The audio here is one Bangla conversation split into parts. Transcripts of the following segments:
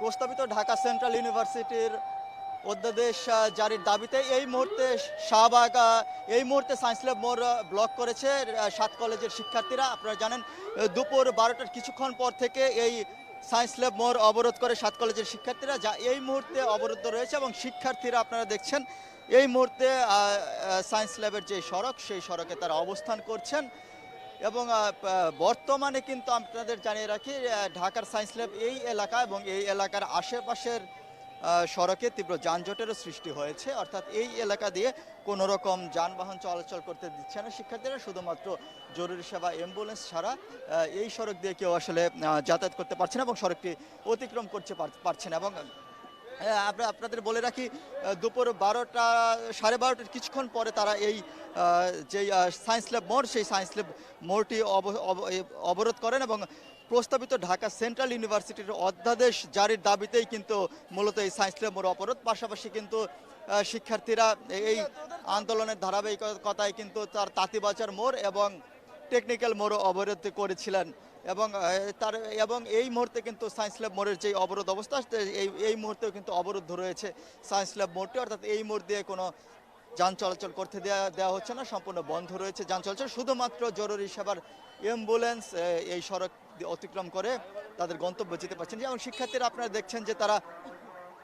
প্রস্তাবিত ঢাকা সেন্ট্রাল ইউনিভার্সিটির অধ্যাদেশ জারির দাবিতে এই মুহূর্তে শাহবাগ, এই মুহূর্তে সায়েন্স ল্যাব মোড় ব্লক করেছে সাত কলেজের শিক্ষার্থীরা। আপনারা জানেন দুপুর বারোটার কিছুক্ষণ পর থেকে এই সায়েন্স ল্যাব মোড় অবরোধ করে সাত কলেজের শিক্ষার্থীরা। যা এই মুহূর্তে অবরুদ্ধ রয়েছে এবং শিক্ষার্থীরা আপনারা দেখছেন, এই মুহূর্তে সায়েন্স ল্যাবের যে সড়ক, সেই সড়কে তারা অবস্থান করছেন। এবং বর্তমানে কিন্তু আপনাদের জানিয়ে রাখি ঢাকার সায়েন্স ল্যাব এই এলাকা এবং এই এলাকার আশেপাশের সড়কে তীব্র যানজটেরও সৃষ্টি হয়েছে। অর্থাৎ এই এলাকা দিয়ে কোনো রকম যানবাহন চলাচল করতে দিচ্ছে না শিক্ষার্থীরা। শুধুমাত্র জরুরি সেবা অ্যাম্বুলেন্স ছাড়া এই সড়ক দিয়ে কেউ আসলে যাতায়াত করতে পারছে না এবং সড়কটি অতিক্রম করতে পার- পারছে না এবং আমরা আপনাদের বলে রাখি দুপুর বারোটা, সাড়ে বারোটার কিছুক্ষণ পরে তারা এই যে সায়েন্স ল্যাব মোড়, সেই সায়েন্স ল্যাব মোড়টি অব- অব- অবরোধ করেন এবং প্রস্তাবিত ঢাকা সেন্ট্রাল ইউনিভার্সিটির অধ্যাদেশ জারির দাবিতেই কিন্তু মূলত এই সায়েন্স ল্যাব মোড় অবরোধ। পাশাপাশি কিন্তু শিক্ষার্থীরা এই আন্দোলনের ধারাবাহিকতায় কিন্তু তার তাঁতিবাজার মোড় এবং টেকনিক্যাল মোড় অবরোধ করেছিলেন। এবং তার, এবং এই মুহূর্তে কিন্তু সায়েন্স ল্যাব মোড়ের যে অবরোধ অবস্থা এই এই মুহূর্তেও কিন্তু অবরুদ্ধ রয়েছে সায়েন্স ল্যাব মোড়টি। অর্থাৎ এই মোড় দিয়ে কোনো যান চলাচল করতে দেওয়া দেওয়া হচ্ছে না, সম্পূর্ণ বন্ধ রয়েছে যান চলাচল। শুধুমাত্র জরুরি সেবার অ্যাম্বুলেন্স এই সড়ক অতিক্রম করে তাদের গন্তব্য যেতে পারছেন। যেমন শিক্ষার্থীরা আপনারা দেখছেন যে তারা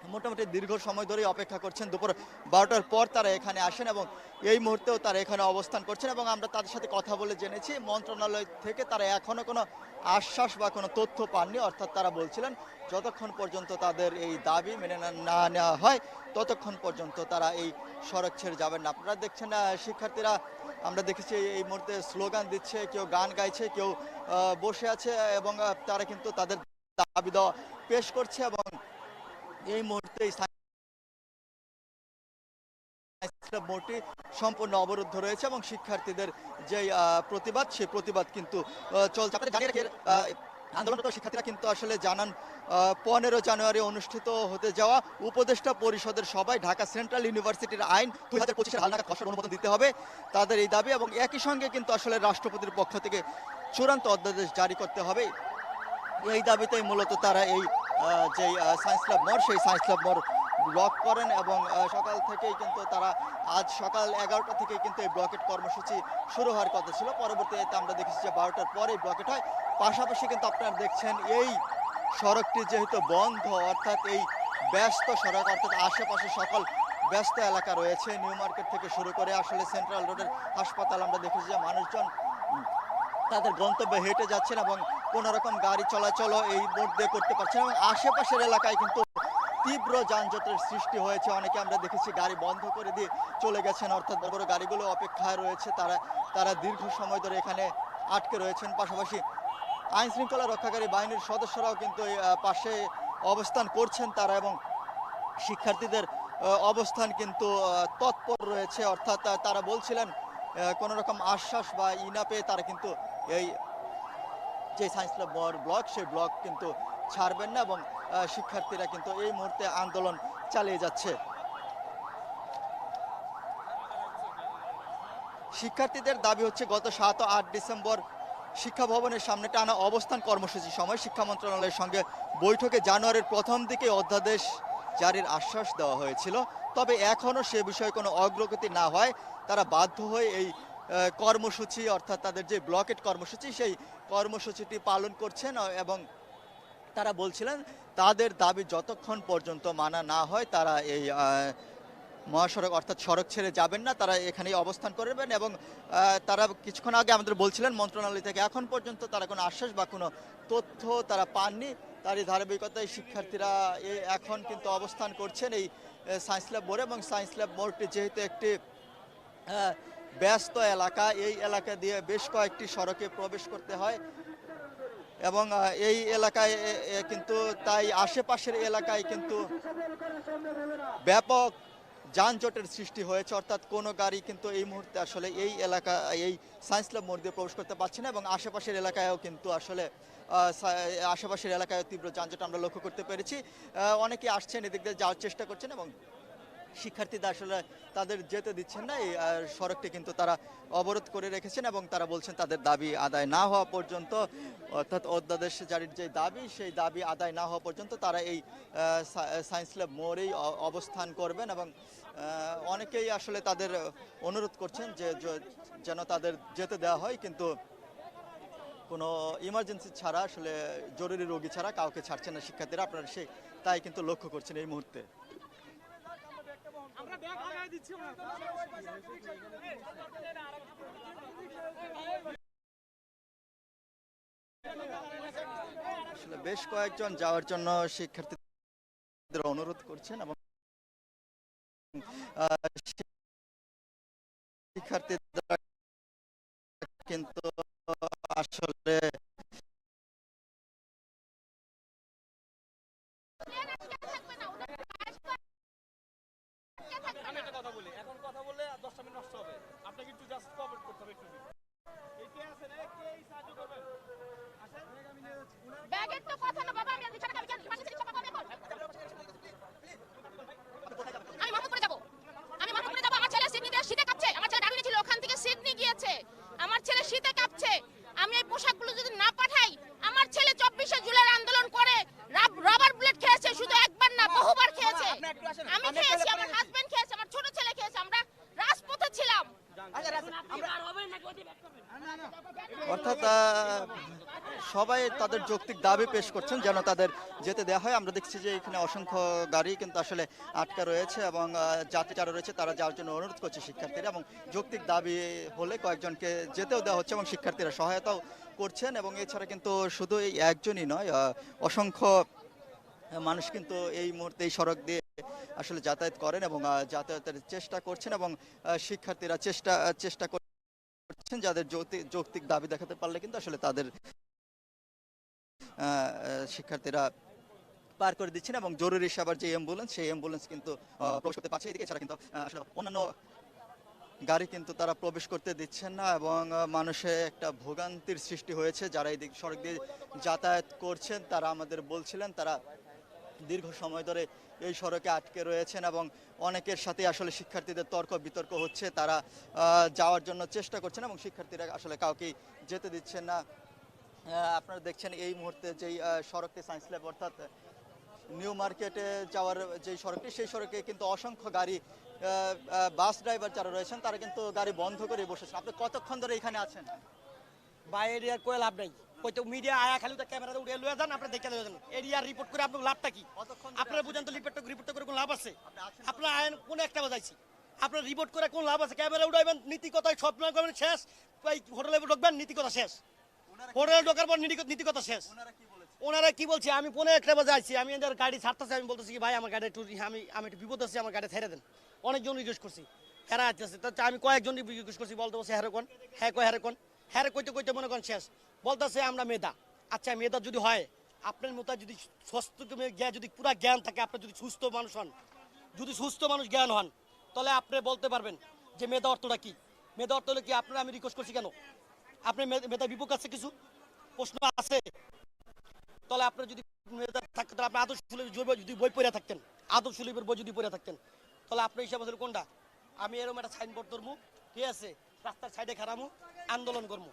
মোটামুটি দীর্ঘ সময় ধরেই অপেক্ষা করছেন। দুপুর বারোটার পর তারা এখানে আসেন এবং এই মুহূর্তেও তারা এখানে অবস্থান করছেন এবং আমরা তাদের সাথে কথা বলে জেনেছি। মন্ত্রণালয় থেকে তারা এখনও কোনো আশ্বাস বা কোনো তথ্য পাননি, অর্থাৎ তারা বলছিলেন, যতক্ষণ পর্যন্ত তাদের এই দাবি মেনে না- নেওয়া হয়, ততক্ষণ পর্যন্ত তারা এই সড়ক ছেড়ে যাবেন না। আপনারা দেখছেন শিক্ষার্থীরা, আমরা দেখেছি এই মুহূর্তে স্লোগান দিচ্ছে, কেউ গান গাইছে, কেউ বসে আছে এবং তারা কিন্তু তাদের দাবি দেওয়া পেশ করছে এবং এই মুহূর্তে মোড়টি সম্পূর্ণ অবরুদ্ধ রয়েছে এবং শিক্ষার্থীদের যে প্রতিবাদ, সেই প্রতিবাদ কিন্তু চলছে। আন্দোলনরত শিক্ষার্থীরা কিন্তু আসলে জানান পনেরো জানুয়ারি অনুষ্ঠিত হতে যাওয়া উপদেষ্টা পরিষদের সবাই ঢাকা সেন্ট্রাল ইউনিভার্সিটির আইন দুই হাজার পঁচিশের হালনাগাদ খসড়া অনুমোদন দিতে হবে। তাদের এই দাবি এবং একই সঙ্গে কিন্তু আসলে রাষ্ট্রপতির পক্ষ থেকে চূড়ান্ত অধ্যাদেশ জারি করতে হবে। এই দাবিতেই মূলত তারা এই যে সায়েন্স ক্লাব মোড়, সেই সায়েন্স ক্লাব মোড় ব্লক করেন এবং সকাল থেকেই কিন্তু তারা আজ সকাল এগারোটা থেকে কিন্তু এই ব্লকেট কর্মসূচি শুরু হওয়ার কথা ছিল। পরবর্তীতে আমরা দেখেছি যে বারোটার পরেই ব্লকেট হয়। পাশাপাশি কিন্তু আপনারা দেখছেন এই সড়কটি যেহেতু বন্ধ, অর্থাৎ এই ব্যস্ত সড়ক, অর্থাৎ আশেপাশে সকল ব্যস্ত এলাকা রয়েছে। নিউ মার্কেট থেকে শুরু করে আসলে সেন্ট্রাল রোডের হাসপাতাল আমরা দেখেছি যে মানুষজন তাদের গন্তব্যে হেঁটে যাচ্ছেন এবং কোনো রকম গাড়ি চলাচলও এই মধ্যে করতে পারছেন এবং আশেপাশের এলাকায় কিন্তু তীব্র যানজটের সৃষ্টি হয়েছে। অনেকে আমরা দেখেছি গাড়ি বন্ধ করে দিয়ে চলে গেছেন, অর্থাৎ বড় বড় গাড়িগুলো অপেক্ষায় রয়েছে। তারা তারা দীর্ঘ সময় ধরে এখানে আটকে রয়েছেন। পাশাপাশি আইন শৃঙ্খলা রক্ষাকারী বাহিনীর সদস্যরাও কিন্তু পাশে অবস্থান করছেন তারা এবং শিক্ষার্থীদের অবস্থান কিন্তু তৎপর রয়েছে। অর্থাৎ তারা বলছিলেন কোনো রকম আশ্বাস বা ই না পেয়ে তারা কিন্তু এই যে সায়েন্স ব্লক সেই ব্লক কিন্তু ছাড়বেন না এবং শিক্ষার্থীরা কিন্তু এই মুহূর্তে আন্দোলন চালিয়ে যাচ্ছে। শিক্ষার্থীদের দাবি হচ্ছে, গত সাত ও আট ডিসেম্বর শিক্ষা ভবনের সামনে টানা অবস্থান কর্মসূচির সময় শিক্ষা মন্ত্রণালয়ের সঙ্গে বৈঠকে জানুয়ারির প্রথম দিকে অধ্যাদেশ জারির আশ্বাস দেওয়া হয়েছিল। তবে এখনও সে বিষয়ে কোনো অগ্রগতি না হয়। তারা বাধ্য হয়ে এই কর্মসূচি, অর্থাৎ তাদের যে ব্লকেট কর্মসূচি, সেই কর্মসূচিটি পালন করছেন এবং তারা বলছিলেন, তাদের দাবি যতক্ষণ পর্যন্ত মানা না হয়, তারা এই মহাসড়ক, অর্থাৎ সড়ক ছেড়ে যাবেন না, তারা এখানেই অবস্থান করবেন এবং তারা কিছুক্ষণ আগে আমাদের বলছিলেন, মন্ত্রণালয় থেকে এখন পর্যন্ত তারা কোনো আশ্বাস বা কোনো তথ্য তারা পাননি। তারই ধারাবাহিকতায় শিক্ষার্থীরা এই এখন কিন্তু অবস্থান করছেন এই সায়েন্স ল্যাব মোড়ে এবং সায়েন্স ল্যাব মোড়টি যেহেতু একটি ব্যস্ত এলাকা। এই এলাকা দিয়ে বেশ কয়েকটি সড়কে প্রবেশ করতে হয় এবং এই এলাকায় কিন্তু তাই আশেপাশের এলাকায় কিন্তু ব্যাপক যানজটের সৃষ্টি হয়েছে। অর্থাৎ কোনো গাড়ি কিন্তু এই মুহূর্তে আসলে এই এলাকা, এই সায়েন্স ল্যাব মোড় দিয়ে প্রবেশ করতে পারছে না এবং আশেপাশের এলাকায়ও কিন্তু আসলে আশেপাশের এলাকায় তীব্র যানজট আমরা লক্ষ্য করতে পেরেছি। অনেকে আসছেন, এদিক দিয়ে যাওয়ার চেষ্টা করছেন এবং শিক্ষার্থীরা আসলে তাদের যেতে দিচ্ছেন না, এই সড়কটি কিন্তু তারা অবরোধ করে রেখেছেন এবং তারা বলছেন তাদের দাবি আদায় না হওয়া পর্যন্ত, অর্থাৎ অধ্যাদেশ জারির যে দাবি, সেই দাবি আদায় না হওয়া পর্যন্ত তারা এই সায়েন্স ল্যাব মোড়েই অবস্থান করবেন এবং অনেকেই আসলে তাদের অনুরোধ করছেন যে, যেন তাদের যেতে দেওয়া হয়, কিন্তু কোনো ইমার্জেন্সি ছাড়া, আসলে জরুরি রোগী ছাড়া কাউকে ছাড়ছেন না শিক্ষার্থীরা, আপনারা সেই, তাই কিন্তু লক্ষ্য করছেন এই মুহূর্তে। বেশ কয়েকজন যাওয়ার জন্য শিক্ষার্থীদের অনুরোধ করছেন এবং আহ, শিক্ষার্থীরা কিন্তু আসলে আমি কথা বলি। এখন কথা মিনিট নষ্ট হবে। আপনাকে একটু জাস্ট কমেন্ট করতে হবে, একটু ব্যাগের তো কথা না বাবা আমি আর রিক্সা টাকা আমি পাশে থেকে রিক্সা পাবো এখন আমি মাহমুদপুরে যাব আমি মাহমুদপুরে যাব আমার ছেলে সিডনিতে শীতে কাঁপছে আমার ছেলে ডাবিনি ছিল ওখান থেকে সিডনি গিয়েছে আমার ছেলে শীতে কাঁপছে আমি এই পোশাকগুলো যদি না পাঠাই আমার ছেলে চব্বিশে জুলাই আন্দোলন করে রাব- রবার বুলেট খেয়েছে শুধু একবার না বহুবার খেয়েছে আমি খেয়েছি আমার হাজবেন্ড খেয়েছে আমার ছোট ছেলে খেয়েছে আমরা রাজপথে ছিলাম অর্থাৎ আহ, সবাই তাদের যৌক্তিক দাবি পেশ করছেন যেন তাদের যেতে দেওয়া হয়। আমরা দেখছি যে এখানে অসংখ্য গাড়ি কিন্তু আসলে আটকা রয়েছে এবং যাত্রী যারা রয়েছে তারা যাওয়ার জন্য অনুরোধ করছে শিক্ষার্থীরা এবং যৌক্তিক দাবি হলে কয়েকজনকে যেতেও দেওয়া হচ্ছে এবং শিক্ষার্থীরা সহায়তাও করছেন এবং এছাড়া কিন্তু শুধু এই একজনই নয় অসংখ্য মানুষ কিন্তু এই মুহূর্তে এই সড়ক দিয়ে আসলে যাতায়াত করেন এবং যাতায়াতের চেষ্টা করছেন এবং শিক্ষার্থীরা চেষ্টা চেষ্টা করছেন যাদের যৌক্তিক দাবি দেখাতে পারলে কিন্তু আসলে তাদের শিক্ষার্থীরা পার করে দিচ্ছেন এবং জরুরি সেবার যে অ্যাম্বুলেন্স সেই অ্যাম্বুলেন্স কিন্তু প্রবেশ করতে পারছে। এদিকে এছাড়া কিন্তু আসলে অন্যান্য গাড়ি কিন্তু তারা প্রবেশ করতে দিচ্ছেন না এবং মানুষে একটা ভোগান্তির সৃষ্টি হয়েছে। যারা এই দিক সড়ক দিয়ে যাতায়াত করছেন তারা আমাদের বলছিলেন তারা দীর্ঘ সময় ধরে এই সড়কে আটকে রয়েছেন এবং অনেকের সাথে আসলে শিক্ষার্থীদের তর্ক বিতর্ক হচ্ছে। তারা যাওয়ার জন্য চেষ্টা করছেন এবং শিক্ষার্থীরা আসলে কাউকেই যেতে দিচ্ছেন না। আপনারা দেখছেন এই মুহূর্তে যেই সড়কটি সায়েন্স ল্যাব অর্থাৎ নিউ মার্কেটে যাওয়ার যে সড়কটি সেই সড়কে কিন্তু অসংখ্য গাড়ি বাস ড্রাইভার যারা রয়েছেন তারা কিন্তু গাড়ি বন্ধ করে বসেছেন। আপনি কতক্ষণ ধরে এখানে আছেন? বাইরে আর কয়ে লাভ নাই। হয়তো মিডিয়া আয়া খালি তো লয়ে যান আপনি দেখে লয়ে যান এরিয়া রিপোর্ট করে আপনার লাভটা কি? আপনারা বুঝেন তো রিপোর্ট রিপোর্ট করে কোনো লাভ আছে? আপনার আইন কোন একটা বাজাইছি? আপনার রিপোর্ট করে কোন লাভ আছে? ক্যামেরা উড়াইবেন নীতি কথায় স্বপ্ন করবেন শেষ। হোটেলে ঢুকবেন নীতি কথা শেষ। হোটেলে ঢোকার পর নীতি- নীতি শেষ। ওনারা কি বলেছে? আমি পনেরো একটা বাজে আমি এদের গাড়ি ছাড়তেছি আমি বলতেছি কি ভাই আমার গাড়ি একটু আমি আমি একটু বিপদ আছি আমার গাড়ি ছেড়ে দেন। অনেকজন রিকোয়েস্ট করছি। হেরা আছে তো আমি কয়েকজন রিকোয়েস্ট করছি বলতে বলছে হ্যাঁ কোন? হ্যাঁ কয় হ্যাঁ কোন? হ্যাঁ কইতে কইতে মনে করেন শেষ। বলতেছে আমরা মেধা। আচ্ছা মেধা যদি হয় আপনার মতো যদি সুস্থ জ্ঞান যদি পুরা জ্ঞান থাকে আপনার যদি সুস্থ মানুষ হন যদি সুস্থ মানুষ জ্ঞান হন তাহলে আপনি বলতে পারবেন যে মেধা অর্থটা কি? মেধা অর্থ হলো কি আপনার আমি রিকোয়েস্ট করছি কেন? আপনি মেধা বিপক্ষ আছে কিছু? প্রশ্ন আছে। তাহলে আপনার যদি মেধা থাকতো আপনি আদর্শ সুলিবের জৈব যদি বই পড়ে থাকতেন, আদর্শ সুলিবের বই যদি পড়ে থাকতেন, তাহলে আপনার হিসাব আসলে কোনটা? আমি এরকম একটা সাইনবোর্ড ধরবো ঠিক আছে? রাস্তার সাইডে খারামু আন্দোলন করব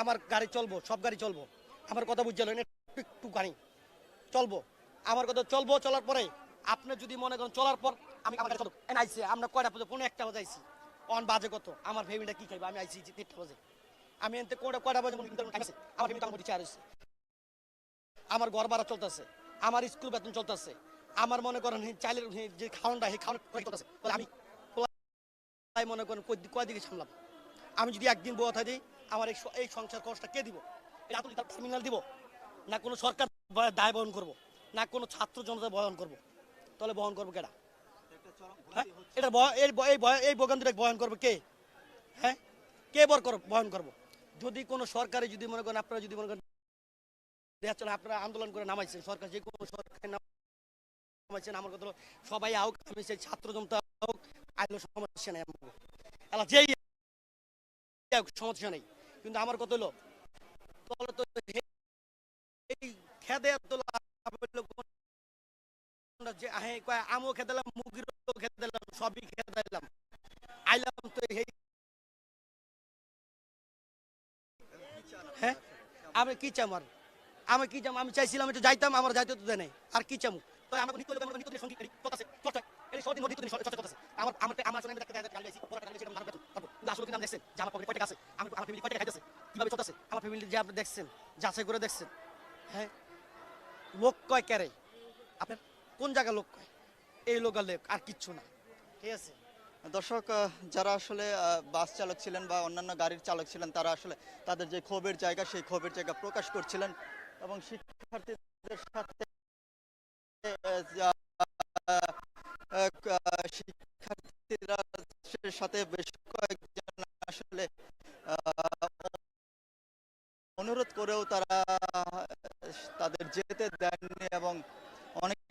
আমার গাড়ি চলবো, সব গাড়ি চলবো। আমার কথা বুঝতে হলেন একটু গাড়ি চলবো। আমার কথা চলবো, চলার পরে আপনি যদি মনে করেন চলার পর আমি আমার গাড়ি চলবো আমরা কয়টা পর্যন্ত? পনেরো একটা বাজে আইসি। অন বাজে কত? আমার ফ্যামিলিটা কি খাইবে আমি আইসি তিনটা বাজে। আমি এনতে কয়টা কয়টা বাজে আমার ফ্যামিলি আমার চেয়ার হয়েছে আমার ঘর ভাড়া চলতেছে। আমার স্কুল বেতন চলতেছে। আমার মনে করেন চাইলের যে খাওয়ানটা সেই খাওয়ান চলতেছে? আমি তাই মনে করেন কয়- কয় দিকে সামলাম আমি যদি একদিন বউ দিই আমার এই সংসার খরচটা কে দিব? এটা টার্মিনাল দিব। না কোনো সরকার দায় বহন করব। না কোনো ছাত্র জনতা বহন করব। তাহলে বহন করব কেটা যদি সরকারি যদি মনে করেন আপনারা যদি মনে করেন আপনারা আন্দোলন করে নামাইছেন, সরকার যে কোনো সরকার নামাইছেন, আমার কথা সবাই হোক আমি সেই ছাত্র জনতা হোক সমস্যা নেই যেই সমস্যা নেই। কিন্তু আমার কথা হলো তো খেদে আমরা হ্যাঁ কয় আমও খেতে দিলাম মুগিরও খেতে দিলাম সবই খেতে দিলাম আইলাম তো হ্যাঁ আমি কি চাম আর আমি কি চাম আমি চাইছিলাম একটু যাইতাম আমার যাইতে তো দেয় আর কি চাম তো আমার দেখছেন যাচাই করে দেখছেন হ্যাঁ লোক কয় ক্যারে আপনার কোন জায়গা লোক কয়? এই লোক লোক, আর কিচ্ছু না। ঠিক আছে? দর্শক যারা আসলে বাস চালক ছিলেন বা অন্যান্য গাড়ির চালক ছিলেন, তারা আসলে তাদের যে ক্ষোভের জায়গা, সেই ক্ষোভের জায়গা প্রকাশ করছিলেন এবং শিক্ষার্থীদের সাথে শিক্ষার্থীরা সাথে বেশ কয়েকজন আসলে অনুরোধ করেও তারা তাদের যেতে দেননি এবং অনেকের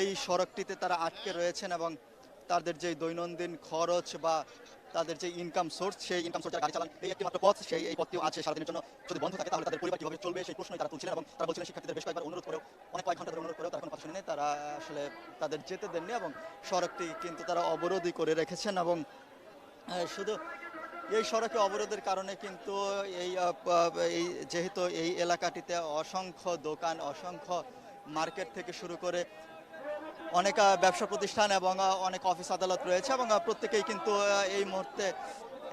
এই সড়কটিতে তারা আটকে রয়েছেন এবং তাদের যে দৈনন্দিন খরচ বা তাদের যে ইনকাম সোর্স সেই ইনকাম সোর্স গাড়ি চালান, এই একটি মাত্র পথ, সেই এই পথটিও আছে সারাদিনের জন্য। যদি বন্ধ থাকে, তাহলে তাদের পরিবার কীভাবে চলবে, সেই প্রশ্নই তারা তুলছিলেন এবং তারা বলছিলেন, শিক্ষার্থীদের বেশ কয়েকবার অনুরোধ করেও, অনেক কয়েক ঘণ্টা ধরে অনুরোধ করেও তারা কোনো কথা শুনেনি। তারা আসলে তাদের যেতে দেননি এবং সড়কটি কিন্তু তারা অবরোধই করে রেখেছেন এবং শুধু এই সড়কে অবরোধের কারণে কিন্তু এই এই যেহেতু এই এলাকাটিতে অসংখ্য দোকান, অসংখ্য মার্কেট থেকে শুরু করে অনেক ব্যবসা প্রতিষ্ঠান এবং অনেক অফিস আদালত রয়েছে এবং প্রত্যেকেই কিন্তু এই মুহূর্তে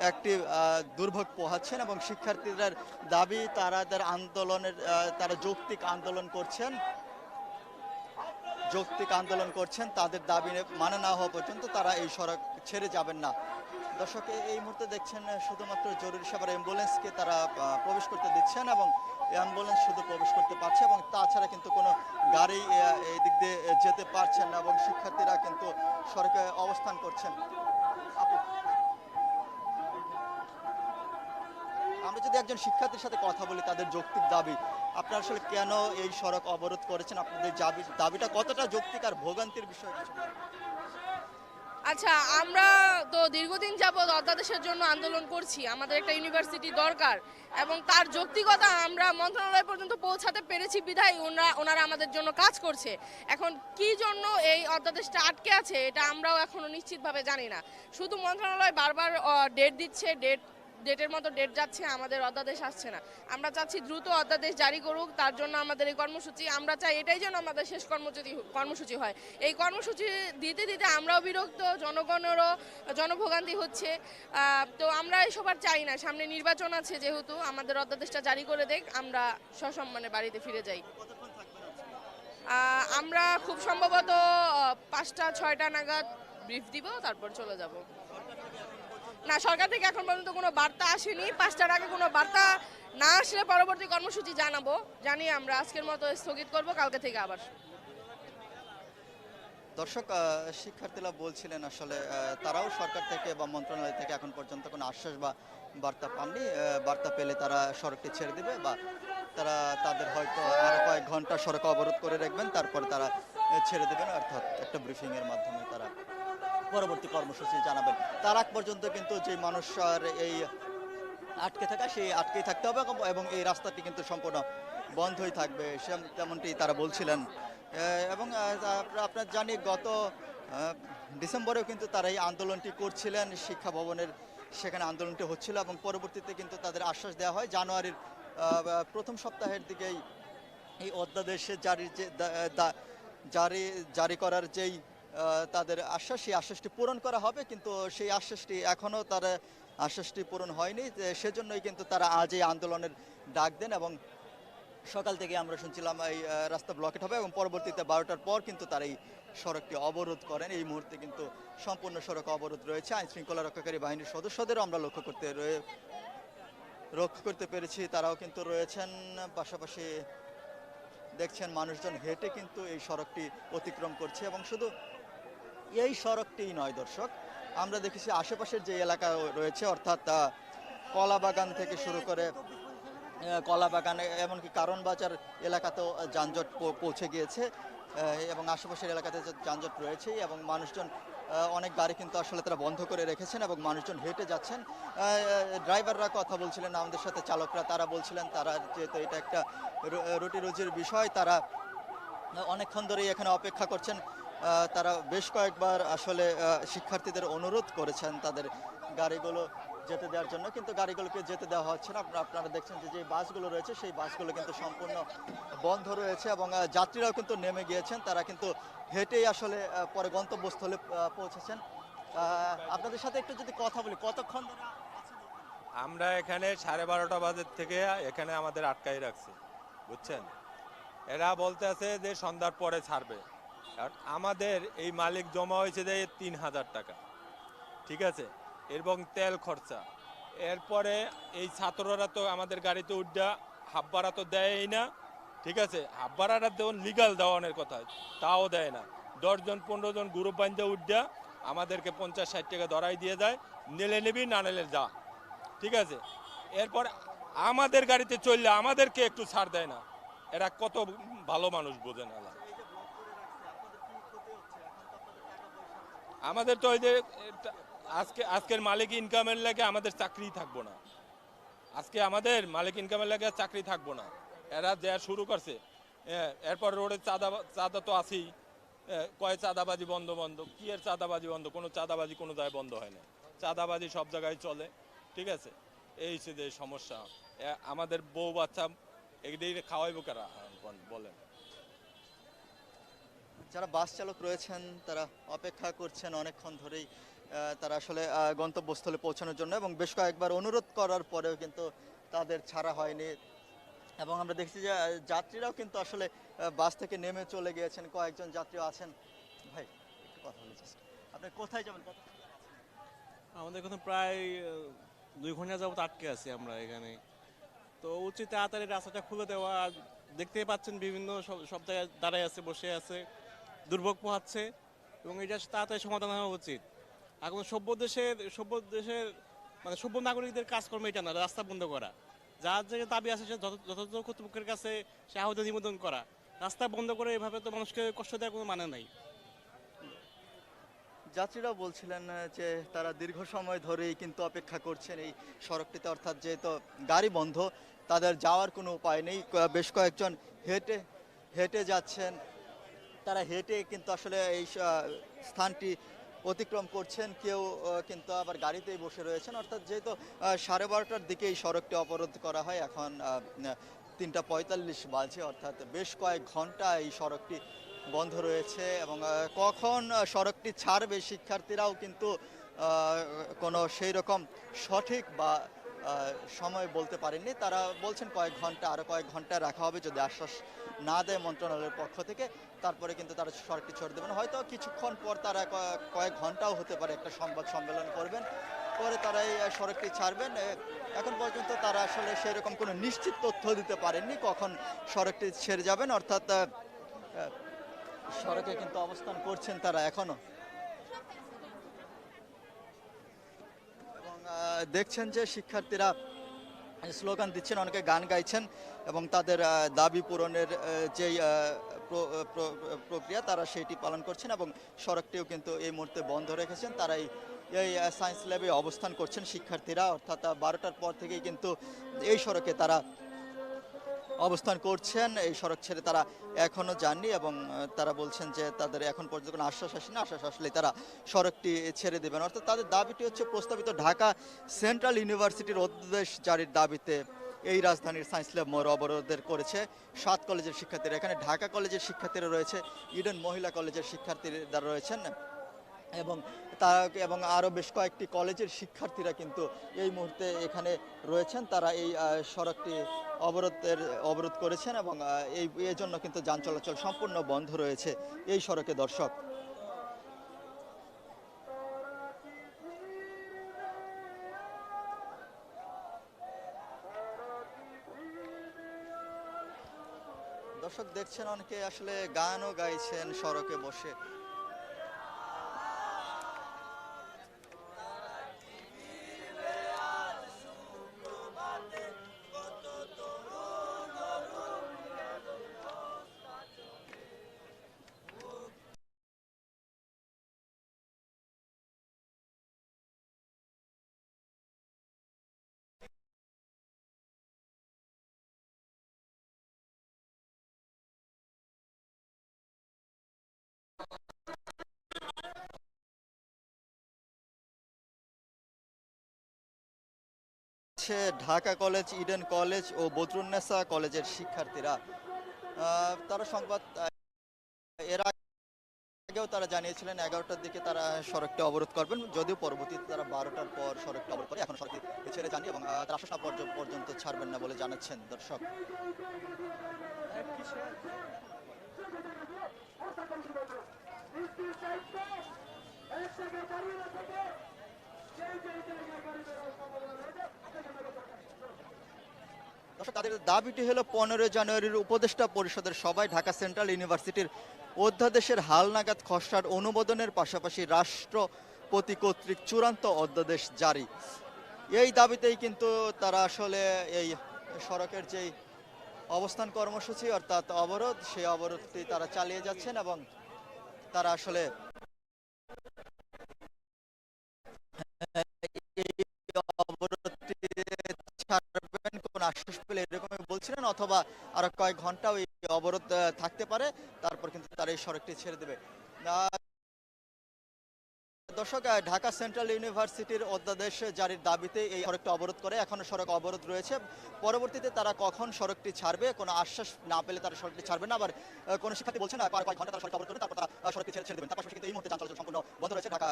একটি দুর্ভোগ পোহাচ্ছেন এবং শিক্ষার্থীদের দাবি তারাদের আন্দোলনের তারা যৌক্তিক আন্দোলন করছেন। যৌক্তিক আন্দোলন করছেন, তাদের দাবি মানে না হওয়া পর্যন্ত তারা এই সড়ক ছেড়ে যাবেন না। দর্শক এই মুহূর্তে দেখছেন শুধুমাত্র জরুরি সেবার অ্যাম্বুলেন্সকে তারা প্রবেশ করতে দিচ্ছেন এবং অ্যাম্বুলেন্স শুধু প্রবেশ করতে পারছে এবং তাছাড়া কিন্তু কোনো গাড়ি এই দিক দিয়ে যেতে পারছেন না এবং শিক্ষার্থীরা কিন্তু সড়কে অবস্থান করছেন আমরা যদি একজন শিক্ষার্থীর সাথে কথা বলি, তাদের যৌক্তিক দাবি, আপনারা আসলে কেন এই সড়ক অবরোধ করেছেন আপনাদের দাবি দাবিটা কতটা যৌক্তিক আর ভোগান্তির বিষয়। আচ্ছা আমরা তো দীর্ঘদিন যাবৎ অধ্যাদেশের জন্য আন্দোলন করছি, আমাদের একটা ইউনিভার্সিটি দরকার এবং তার যৌক্তিকতা আমরা মন্ত্রণালয় পর্যন্ত পৌঁছাতে পেরেছি বিধায় ওনারা ওনারা আমাদের জন্য কাজ করছে। এখন কি জন্য এই অধ্যাদেশটা আটকে আছে, এটা আমরাও এখনও নিশ্চিতভাবে জানি না। শুধু মন্ত্রণালয় বারবার ডেট দিচ্ছে ডেট ডেটের মতো ডেট যাচ্ছে, আমাদের অধ্যাদেশ আসছে না। আমরা চাচ্ছি দ্রুত অধ্যাদেশ জারি করুক, তার জন্য আমাদের এই কর্মসূচি। আমরা চাই এটাই যেন আমাদের শেষ কর্মসূচি কর্মসূচি হয়। এই কর্মসূচি দিতে দিতে আমরাও বিরক্ত, জনগণেরও জনভোগান্তি হচ্ছে। তো আমরা এসব আর চাই না। সামনে নির্বাচন আছে যেহেতু, আমাদের অধ্যাদেশটা জারি করে দেখ, আমরা সসম্মানে বাড়িতে ফিরে যাই। আমরা খুব সম্ভবত পাঁচটা, ছয়টা নাগাদ ব্রিফ দিব, তারপর চলে যাব। না, সরকার থেকে এখন পর্যন্ত কোনো বার্তা আসেনি। পাঁচটার আগে কোনো বার্তা না আসলে পরবর্তী কর্মসূচি জানাব। জানিয়ে আমরা আজকের মতো স্থগিত করব। কালকে থেকে আবার। দর্শক শিক্ষার্থীরা বলছিলেন আসলে তারাও সরকার থেকে বা মন্ত্রণালয় থেকে এখন পর্যন্ত কোনো আশ্বাস বা বার্তা পাননি। বার্তা পেলে তারা সড়কটি ছেড়ে দেবে বা তারা তাদের হয়তো আরও কয়েক ঘণ্টা সড়ক অবরোধ করে রাখবেন, তারপরে তারা ছেড়ে দেবেন। অর্থাৎ একটা ব্রিফিংয়ের মাধ্যমে তারা পরবর্তী কর্মসূচি জানাবেন। তার আগ পর্যন্ত কিন্তু যে মানুষ আর এই আটকে থাকা সেই আটকেই থাকতে হবে এবং- এই রাস্তাটি কিন্তু সম্পূর্ণ বন্ধই থাকবে তেমনটি তারা বলছিলেন। এবং আপনার জানি গত ডিসেম্বরেও কিন্তু তারা এই আন্দোলনটি করছিলেন, শিক্ষা ভবনের সেখানে আন্দোলনটি হচ্ছিল এবং পরবর্তীতে কিন্তু তাদের আশ্বাস দেওয়া হয়, জানুয়ারির প্রথম সপ্তাহের দিকেই এই অধ্যাদেশে জারির যে জারি জারি করার যেই তাদের আশ্বাস, সেই আশ্বাসটি পূরণ করা হবে, কিন্তু সেই আশ্বাসটি এখনও তার আশ্বাসটি পূরণ হয়নি। সেজন্যই কিন্তু তারা আজ এই আন্দোলনের ডাক দেন এবং সকাল থেকে আমরা শুনছিলাম এই রাস্তা ব্লকেট হবে এবং পরবর্তীতে বারোটার পর কিন্তু তারা এই সড়কটি অবরোধ করেন। এই মুহূর্তে কিন্তু সম্পূর্ণ সড়ক অবরোধ রয়েছে। আইন শৃঙ্খলা রক্ষাকারী বাহিনীর সদস্যদেরও আমরা লক্ষ্য করতে রয়ে, লক্ষ্য করতে পেরেছি। তারাও কিন্তু রয়েছেন। পাশাপাশি দেখছেন মানুষজন হেঁটে কিন্তু এই সড়কটি অতিক্রম করছে এবং শুধু এই সড়কটিই নয় দর্শক। আমরা দেখেছি আশেপাশের যে এলাকা রয়েছে অর্থাৎ আহ, কলাবাগান থেকে শুরু করে কলাবাগানে এমনকি কারণ বাজার এলাকাতেও যানজট পৌঁছে গিয়েছে এবং আশেপাশের এলাকাতে যানজট রয়েছে এবং মানুষজন অনেক গাড়ি কিন্তু আসলে তারা বন্ধ করে রেখেছেন এবং মানুষজন হেঁটে যাচ্ছেন। ড্রাইভাররা কথা বলছিলেন আমাদের সাথে চালকরা তারা বলছিলেন তারা যেহেতু এটা একটা রুটি রুজির বিষয় তারা অনেকক্ষণ ধরেই এখানে অপেক্ষা করছেন। তারা বেশ কয়েকবার আসলে শিক্ষার্থীদের অনুরোধ করেছেন তাদের গাড়িগুলো যেতে দেওয়ার জন্য, কিন্তু গাড়িগুলোকে যেতে দেওয়া হচ্ছে না। আপনারা দেখছেন যে বাসগুলো রয়েছে, সেই বাসগুলো কিন্তু সম্পূর্ণ বন্ধ রয়েছে এবং যাত্রীরাও কিন্তু নেমে গিয়েছেন। তারা কিন্তু হেঁটেই আসলে পরে গন্তব্যস্থলে পৌঁছেছেন। আপনাদের সাথে একটু যদি কথা বলি, কতক্ষণ আমরা এখানে সাড়ে বারোটা বাজের থেকে এখানে আমাদের আটকাই রাখছে, বুঝছেন? এরা বলতে আছে যে সন্ধ্যার পরে ছাড়বে। আমাদের এই মালিক জমা হয়েছে যে তিন হাজার টাকা। ঠিক আছে? এবং তেল খরচা। এরপরে এই ছাত্ররা তো আমাদের গাড়িতে উঠা হাফ তো দেয়ই না। ঠিক আছে? ভাড়াটা তো লিগাল দেওয়ানোর কথা, তাও দেয় না। দশজন পনেরো জন গ্রুপ বান্ধে উঠা আমাদেরকে পঞ্চাশ, ষাট টাকা ধরাই দিয়ে যায়, নেলে নিবি, না নেলে যা। ঠিক আছে? এরপর আমাদের গাড়িতে চললে আমাদেরকে একটু ছাড় দেয় না। এরা কত ভালো মানুষ বোঝে না আমাদের তো ওই যে আজকে, আজকের মালিক ইনকামের লাগে আমাদের চাকরি থাকব না। আজকে আমাদের মালিক ইনকামের লাগে চাকরি থাকব না। এরা দেয়া শুরু করছে। এরপর রোডে চাঁদা চাঁদা তো আছেই। কয় চাঁদাবাজি বন্ধ বন্ধ? কি এর চাঁদাবাজি বন্ধ? কোনো চাঁদাবাজি কোনো জায়গায় বন্ধ হয় না। চাঁদাবাজি সব জায়গায় চলে, ঠিক আছে? এই হচ্ছে যে সমস্যা। আমাদের বউ বাচ্চা এগুলি খাওয়াইবো কারা? বল- বলেন। যারা বাস চালক রয়েছেন, তারা অপেক্ষা করছেন অনেকক্ষণ ধরেই তারা আসলে গন্তব্যস্থলে পৌঁছানোর জন্য এবং বেশ কয়েকবার অনুরোধ করার পরেও কিন্তু তাদের ছাড়া হয়নি। এবং আমরা দেখছি যে যাত্রীরাও কিন্তু আসলে বাস থেকে নেমে চলে গিয়েছেন। কয়েকজন যাত্রীও আছেন। ভাই, একটু কথা বলে আপনি কোথায় যাবেন? আমাদের এখানে প্রায় দুই ঘণ্টা যাবত আটকে আছি আমরা এখানে। তো উচিত তাড়াতাড়ি রাস্তাটা খুলে দেওয়া। দেখতেই পাচ্ছেন বিভিন্ন সব জায়গায় দাঁড়ায় আছে, বসে আছে। দুর্ভোগ পোহাচ্ছে এবং এটা তাড়াতাড়ি সমাধান হওয়া উচিত। এখন সভ্য দেশের সভ্য দেশের মানে সভ্য নাগরিকদের কাজকর্ম এটা না, রাস্তা বন্ধ করা। যার যে দাবি আছে সে যথাযথ কর্তৃপক্ষের কাছে সে আহত নিবেদন করা। রাস্তা বন্ধ করে এভাবে তো মানুষকে কষ্ট দেওয়ার কোনো মানে নাই। যাত্রীরাও বলছিলেন যে তারা দীর্ঘ সময় ধরেই কিন্তু অপেক্ষা করছেন এই সড়কটিতে, অর্থাৎ যেহেতু গাড়ি বন্ধ, তাদের যাওয়ার কোনো উপায় নেই। বেশ কয়েকজন হেঁটে হেঁটে যাচ্ছেন। তারা হেঁটে কিন্তু আসলে এই স্থানটি অতিক্রম করছেন। কেউ কিন্তু আবার গাড়িতেই বসে রয়েছেন। অর্থাৎ যেহেতু সাড়ে বারোটার দিকে এই সড়কটি অবরোধ করা হয়, এখন তিনটা পঁয়তাল্লিশ বাজে অর্থাৎ বেশ কয়েক ঘণ্টা এই সড়কটি বন্ধ রয়েছে এবং কখন সড়কটি ছাড়বে শিক্ষার্থীরাও কিন্তু কোনো সেই রকম সঠিক বা সময় বলতে পারেননি। তারা বলছেন কয়েক ঘণ্টা আরও কয়েক ঘণ্টা রাখা হবে যদি আশ্বাস না দেয় মন্ত্রণালয়ের পক্ষ থেকে, তারপরে কিন্তু তারা সড়কটি ছেড়ে দেবেন। হয়তো কিছুক্ষণ পর তারা কয়েক ঘন্টাও হতে পারে একটা সংবাদ সম্মেলন করবেন, পরে তারা এই সড়কটি ছাড়বেন। এখন পর্যন্ত তারা আসলে সেরকম কোনো নিশ্চিত তথ্য দিতে পারেননি কখন সড়কটি ছেড়ে যাবেন, অর্থাৎ সড়কে কিন্তু অবস্থান করছেন তারা এখনও। এবং দেখছেন যে শিক্ষার্থীরা স্লোগান দিচ্ছেন, অনেকে গান গাইছেন এবং তাদের দাবি পূরণের যেই প্রক্রিয়া, তারা সেটি পালন করছেন এবং সড়কটিও কিন্তু এই মুহূর্তে বন্ধ রেখেছেন। তারাই এই সায়েন্স ল্যাবে অবস্থান করছেন শিক্ষার্থীরা। অর্থাৎ বারোটার পর থেকেই কিন্তু এই সড়কে তারা অবস্থান করছেন। এই সড়ক ছেড়ে তারা এখনও যাননি এবং তারা বলছেন যে তাদের এখন পর্যন্ত কোনো আশ্বাস আসেনি। আশ্বাস আসলে তারা সড়কটি ছেড়ে দেবেন। অর্থাৎ তাদের দাবিটি হচ্ছে প্রস্তাবিত ঢাকা সেন্ট্রাল ইউনিভার্সিটির অধ্যাদেশ জারির দাবিতে এই রাজধানীর সায়েন্স ল্যাব মোড় অবরোধের করেছে সাত কলেজের শিক্ষার্থীরা। এখানে ঢাকা কলেজের শিক্ষার্থীরা রয়েছে, ইডেন মহিলা কলেজের শিক্ষার্থীরা রয়েছেন এবং তা এবং আরও বেশ কয়েকটি কলেজের শিক্ষার্থীরা কিন্তু এই মুহূর্তে এখানে রয়েছেন। তারা এই সড়কটি অবরোধের, অবরোধ করেছেন এবং এই এর জন্য কিন্তু যান চলাচল সম্পূর্ণ বন্ধ রয়েছে এই সড়কে, দর্শক। দর্শক, দেখছেন অনেকে আসলে গানও গাইছেন সড়কে বসে। করছে ঢাকা কলেজ, ইডেন কলেজ ও বদরুন্নেসা কলেজের শিক্ষার্থীরা। তারা সংবাদ এর আগেও তারা জানিয়েছিলেন এগারোটার দিকে তারা সড়কটি অবরোধ করবেন, যদিও পরবর্তীতে তারা বারোটার পর সড়কটি অবরোধ করে। এখন সড়কটি ছেড়ে যান এবং তারা পর্যন্ত ছাড়বেন না বলে জানাচ্ছেন দর্শক। তাদের দাবিটি হলো পনেরো জানুয়ারির উপদেষ্টা পরিষদের সভায় ঢাকা সেন্ট্রাল ইউনিভার্সিটির অধ্যাদেশের হালনাগাদ খসড়ার অনুমোদনের পাশাপাশি রাষ্ট্রপতি কর্তৃক চূড়ান্ত অধ্যাদেশ জারি। এই দাবিতেই কিন্তু তারা আসলে এই সড়কের যেই অবস্থান কর্মসূচি অর্থাৎ অবরোধ, সেই অবরোধটি তারা চালিয়ে যাচ্ছেন এবং তারা আসলে আশ্বাস পেলে এরকমই বলছিলেন, অথবা আরও কয়েক ঘন্টাও এই অবরোধ থাকতে পারে, তারপর কিন্তু তারা এই সড়কটি ছেড়ে দেবে। দর্শক ঢাকা সেন্ট্রাল ইউনিভার্সিটির অধ্যাদেশ জারির দাবিতে এই সড়কটি অবরোধ করে। এখনও সড়ক অবরোধ রয়েছে। পরবর্তীতে তারা কখন সড়কটি ছাড়বে, কোনো আশ্বাস না পেলে তারা সড়কটি ছাড়বে না। আবার কোনো শিক্ষার্থী বলছে না কয়েক ঘণ্টা তারা সড়ক অবরোধ করবে তারপর তারা সড়কটি ছেড়ে ছেড়ে দেবেন। তার পাশাপাশি কিন্তু এই মুহূর্তে যান চলাচল সম্পূর্ণ বন্ধ রয়েছে ঢাকা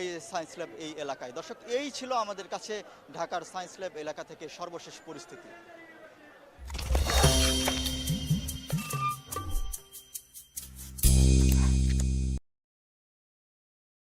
এই সায়েন্স ল্যাব এই এলাকায়। দর্শক, এই ছিল আমাদের কাছে ঢাকার সায়েন্স ল্যাব এলাকা থেকে সর্বশেষ পরিস্থিতি।